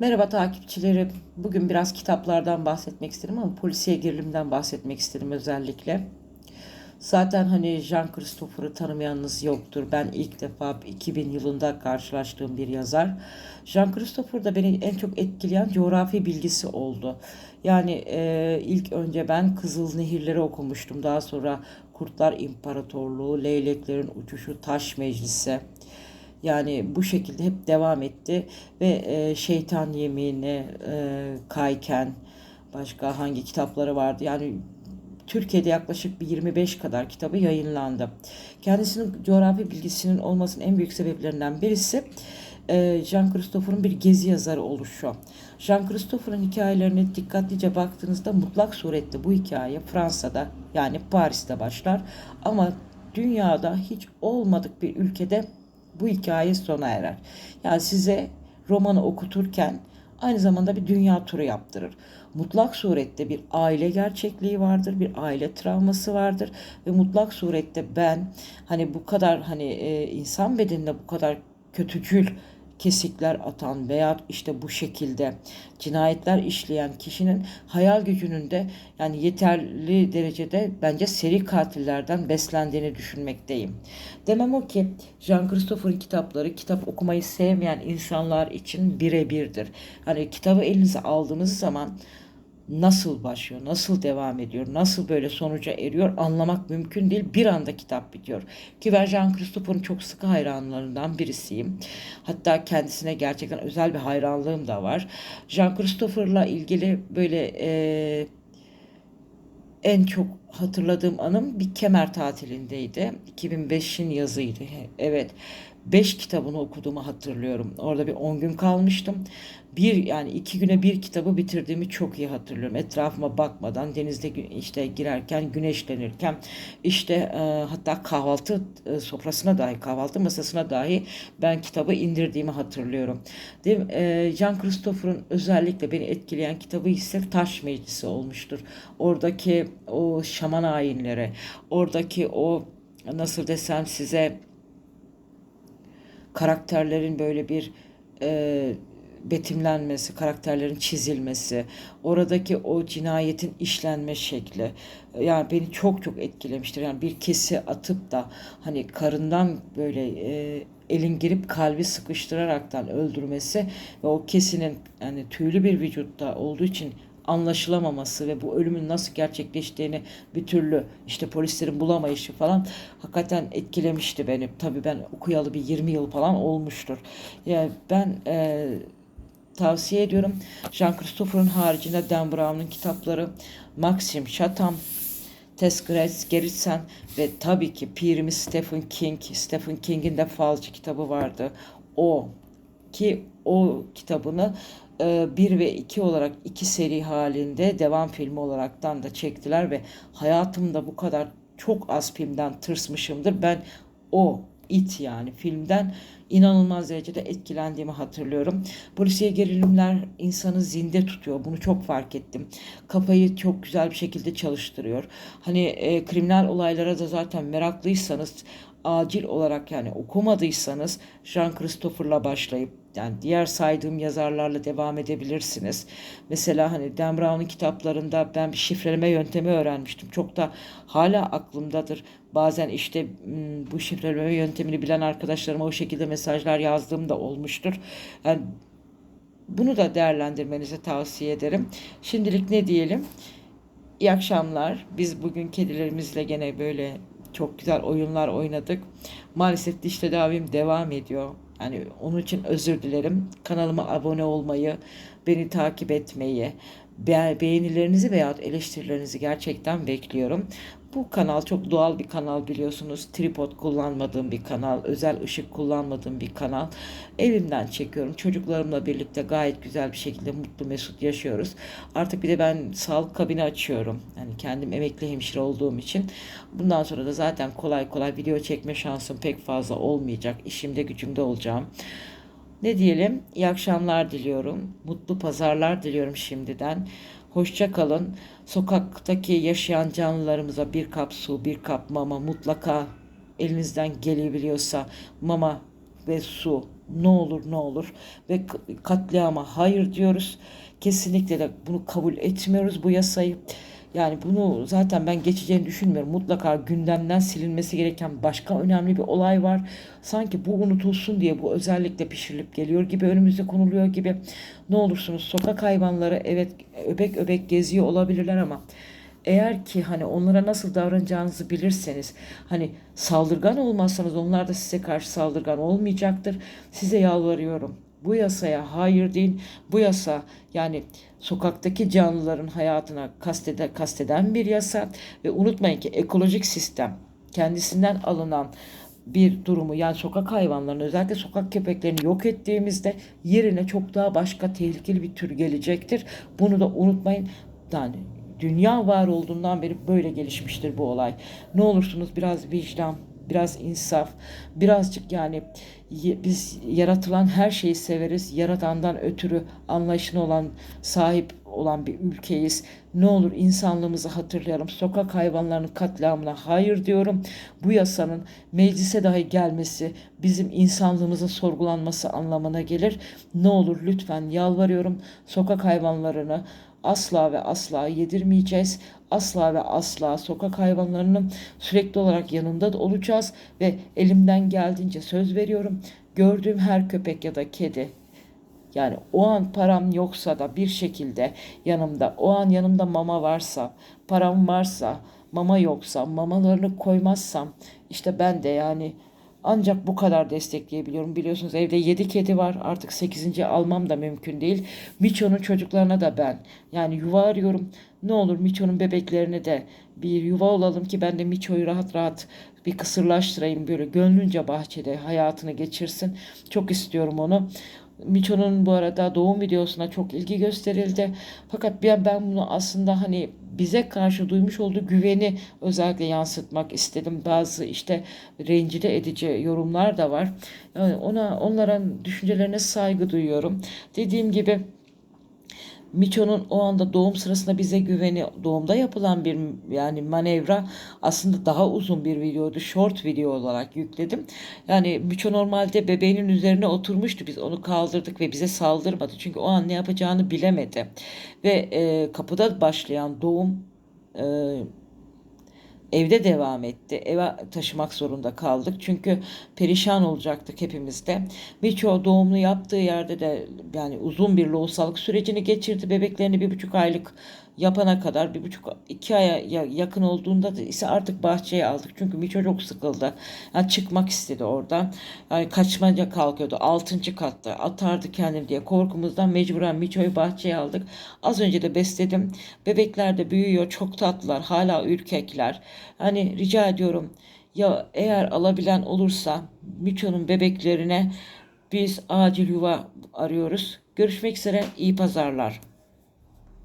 Merhaba takipçilerim. Bugün biraz kitaplardan bahsetmek istedim ama polisiye gerilimden bahsetmek istedim özellikle. Zaten hani Jean Christopher'ı tanımayanınız yoktur. Ben ilk defa 2000 yılında karşılaştığım bir yazar. Jean Christopher da beni en çok etkileyen coğrafi bilgisi oldu. Yani e, ilk önce ben Kızıl Nehirleri okumuştum. Daha sonra Kurtlar İmparatorluğu, Leyleklerin Uçuşu, Taş Meclisi. Yani bu şekilde hep devam etti ve e, Şeytan Yemini, e, Kayken, başka hangi kitapları vardı? Yani Türkiye'de yaklaşık bir 25 kadar kitabı yayınlandı. Kendisinin coğrafi bilgisinin olmasının en büyük sebeplerinden birisi e, Jean Christopher'ın bir gezi yazarı oluşu. Jean Christopher'ın hikayelerine dikkatlice baktığınızda mutlak surette bu hikaye Fransa'da yani Paris'te başlar ama dünyada hiç olmadık bir ülkede bu hikaye sona erer. Yani size romanı okuturken aynı zamanda bir dünya turu yaptırır. Mutlak surette bir aile gerçekliği vardır, bir aile travması vardır ve mutlak surette ben hani bu kadar hani e, insan bedeninde bu kadar kötücül kesikler atan veya işte bu şekilde cinayetler işleyen kişinin hayal gücünün de yani yeterli derecede bence seri katillerden beslendiğini düşünmekteyim. Demem o ki Jean Christopher'ın kitapları kitap okumayı sevmeyen insanlar için birebirdir. Hani kitabı elinize aldığınız zaman nasıl başlıyor, nasıl devam ediyor, nasıl böyle sonuca eriyor anlamak mümkün değil. Bir anda kitap bitiyor. Ki ben Jean Christopher'ın çok sıkı hayranlarından birisiyim. Hatta kendisine gerçekten özel bir hayranlığım da var. Jean Christopher'la ilgili böyle e, en çok hatırladığım anım bir kemer tatilindeydi. 2005'in yazıydı. Evet. 5 kitabını okuduğumu hatırlıyorum. Orada bir 10 gün kalmıştım. Bir yani iki güne bir kitabı bitirdiğimi çok iyi hatırlıyorum. Etrafıma bakmadan denizde işte girerken güneşlenirken işte e, hatta kahvaltı e, sofrasına dahi kahvaltı masasına dahi ben kitabı indirdiğimi hatırlıyorum. Değil mi? E, Jean Christopher'ın özellikle beni etkileyen kitabı ise Taş Meclisi olmuştur. Oradaki o şaman ayinleri, oradaki o nasıl desem size karakterlerin böyle bir e, betimlenmesi, karakterlerin çizilmesi, oradaki o cinayetin işlenme şekli yani beni çok çok etkilemiştir. Yani bir kesi atıp da hani karından böyle e, elin girip kalbi sıkıştıraraktan öldürmesi ve o kesinin yani tüylü bir vücutta olduğu için anlaşılamaması ve bu ölümün nasıl gerçekleştiğini bir türlü işte polislerin bulamayışı falan hakikaten etkilemişti beni. Tabii ben okuyalı bir 20 yıl falan olmuştur. Yani ben e, tavsiye ediyorum. Jean Christopher'ın haricinde Dan Brown'un kitapları, Maxim Chatham, Tess Grace Gerritsen ve tabii ki pirimiz Stephen King. Stephen King'in de Falcı kitabı vardı. O ki o kitabını 1 e, ve 2 olarak iki seri halinde devam filmi olaraktan da çektiler ve hayatımda bu kadar çok az filmden tırsmışımdır. Ben o It yani filmden inanılmaz derecede etkilendiğimi hatırlıyorum. Polisiye gerilimler insanı zinde tutuyor. Bunu çok fark ettim. Kafayı çok güzel bir şekilde çalıştırıyor. Hani e, kriminal olaylara da zaten meraklıysanız acil olarak yani okumadıysanız Jean Christopher'la başlayıp yani diğer saydığım yazarlarla devam edebilirsiniz. Mesela hani Dan Brown'un kitaplarında ben bir şifreleme yöntemi öğrenmiştim. Çok da hala aklımdadır. Bazen işte bu şifreleme yöntemini bilen arkadaşlarıma o şekilde mesajlar yazdığım da olmuştur. Yani bunu da değerlendirmenizi tavsiye ederim. Şimdilik ne diyelim? İyi akşamlar. Biz bugün kedilerimizle gene böyle çok güzel oyunlar oynadık. Maalesef diş tedavim devam ediyor. Yani onun için özür dilerim. Kanalıma abone olmayı, beni takip etmeyi, beğenilerinizi veya eleştirilerinizi gerçekten bekliyorum. Bu kanal çok doğal bir kanal biliyorsunuz. Tripod kullanmadığım bir kanal, özel ışık kullanmadığım bir kanal. Evimden çekiyorum. Çocuklarımla birlikte gayet güzel bir şekilde mutlu mesut yaşıyoruz. Artık bir de ben sağlık kabini açıyorum. Yani kendim emekli hemşire olduğum için. Bundan sonra da zaten kolay kolay video çekme şansım pek fazla olmayacak. İşimde gücümde olacağım. Ne diyelim? İyi akşamlar diliyorum. Mutlu pazarlar diliyorum şimdiden. Hoşça kalın. Sokaktaki yaşayan canlılarımıza bir kap su, bir kap mama mutlaka elinizden gelebiliyorsa mama ve su. Ne olur ne olur ve katliama hayır diyoruz. Kesinlikle de bunu kabul etmiyoruz bu yasayı. Yani bunu zaten ben geçeceğini düşünmüyorum. Mutlaka gündemden silinmesi gereken başka önemli bir olay var. Sanki bu unutulsun diye bu özellikle pişirilip geliyor gibi önümüze konuluyor gibi. Ne olursunuz sokak hayvanları evet öbek öbek geziyor olabilirler ama eğer ki hani onlara nasıl davranacağınızı bilirseniz hani saldırgan olmazsanız onlar da size karşı saldırgan olmayacaktır. Size yalvarıyorum. Bu yasaya hayır deyin. Bu yasa yani sokaktaki canlıların hayatına kastede, kasteden bir yasa ve unutmayın ki ekolojik sistem kendisinden alınan bir durumu yani sokak hayvanlarını özellikle sokak köpeklerini yok ettiğimizde yerine çok daha başka tehlikeli bir tür gelecektir. Bunu da unutmayın. Yani dünya var olduğundan beri böyle gelişmiştir bu olay. Ne olursunuz biraz vicdan, biraz insaf, birazcık yani biz yaratılan her şeyi severiz. Yaratandan ötürü anlayışına olan sahip olan bir ülkeyiz. Ne olur insanlığımızı hatırlayalım. Sokak hayvanlarının katliamına hayır diyorum. Bu yasanın meclise dahi gelmesi bizim insanlığımızın sorgulanması anlamına gelir. Ne olur lütfen yalvarıyorum. Sokak hayvanlarını asla ve asla yedirmeyeceğiz. Asla ve asla sokak hayvanlarının sürekli olarak yanında da olacağız ve elimden geldiğince söz veriyorum. Gördüğüm her köpek ya da kedi yani o an param yoksa da bir şekilde yanımda, o an yanımda mama varsa, param varsa, mama yoksa, mamalarını koymazsam işte ben de yani ancak bu kadar destekleyebiliyorum. Biliyorsunuz evde 7 kedi var. Artık 8. almam da mümkün değil. Miço'nun çocuklarına da ben. Yani yuva arıyorum. Ne olur Miço'nun bebeklerine de bir yuva olalım ki ben de Miço'yu rahat rahat bir kısırlaştırayım böyle gönlünce bahçede hayatını geçirsin. Çok istiyorum onu. Miço'nun bu arada doğum videosuna çok ilgi gösterildi. Fakat ben, ben bunu aslında hani bize karşı duymuş olduğu güveni özellikle yansıtmak istedim. Bazı işte rencide edici yorumlar da var. Yani ona onların düşüncelerine saygı duyuyorum. Dediğim gibi Miço'nun o anda doğum sırasında bize güveni, doğumda yapılan bir yani manevra aslında daha uzun bir videoydu. Short video olarak yükledim. Yani Miço normalde bebeğinin üzerine oturmuştu. Biz onu kaldırdık ve bize saldırmadı. Çünkü o an ne yapacağını bilemedi. Ve e, kapıda başlayan doğum e, evde devam etti. Eve taşımak zorunda kaldık. Çünkü perişan olacaktık hepimiz de. Birçoğu doğumlu yaptığı yerde de yani uzun bir lohusalık sürecini geçirdi. Bebeklerini bir buçuk aylık yapana kadar bir buçuk iki aya ya- yakın olduğunda da ise artık bahçeye aldık. Çünkü Miço çok sıkıldı. Yani çıkmak istedi oradan. Yani kaçmaca kalkıyordu. Altıncı katta atardı kendini diye korkumuzdan mecburen Miço'yu bahçeye aldık. Az önce de besledim. Bebekler de büyüyor. Çok tatlılar. Hala ürkekler. Hani rica ediyorum ya eğer alabilen olursa Miço'nun bebeklerine biz acil yuva arıyoruz. Görüşmek üzere. iyi pazarlar.